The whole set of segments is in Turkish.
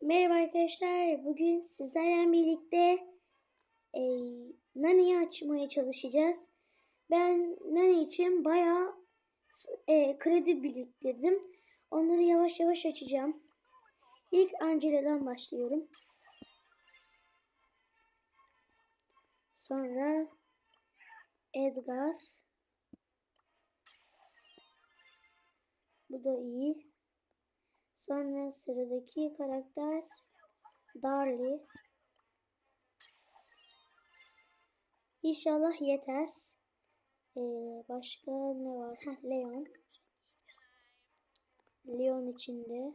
Merhaba arkadaşlar. Bugün sizlerle birlikte e, Nani'yi açmaya çalışacağız. Ben Nani için bayağı e, kredi biriktirdim. Onları yavaş yavaş açacağım. İlk Angela'dan başlıyorum. Sonra Edgar. Bu da iyi. Sonra sıradaki karakter Darly. İnşallah yeter. Ee, başka ne var? Heh, Leon. Leon içinde.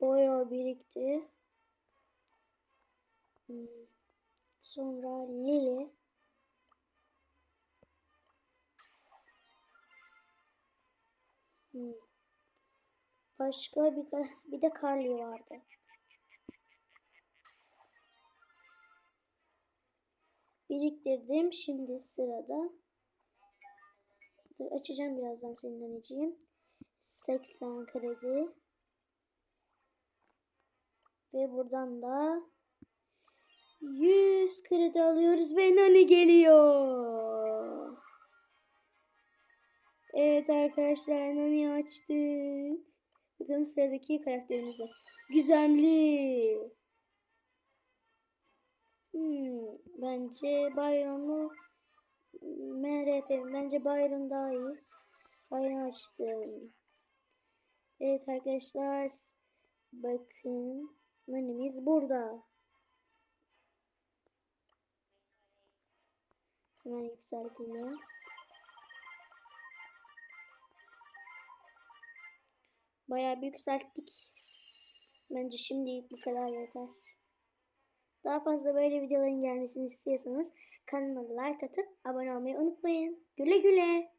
Boyo birikti. Hmm. Sonra Lily. Hmm. Başka bir bir de Carly vardı. Biriktirdim. Şimdi sırada. Dur açacağım birazdan senin anneciğim. 80 kredi. Ve buradan da 100 kredi alıyoruz ve Nani geliyor. Evet arkadaşlar Nani açtık. Bakalım sıradaki karakterimiz de. Gizemli. Hmm, bence Byron'u MRP. Bence Byron daha iyi. Byron açtım. Evet arkadaşlar. Bakın. Nanimiz burada. Hemen yükseltelim. Bayağı bir yükselttik. Bence şimdilik bu kadar yeter. Daha fazla böyle videoların gelmesini istiyorsanız kanalıma like atıp abone olmayı unutmayın. Güle güle.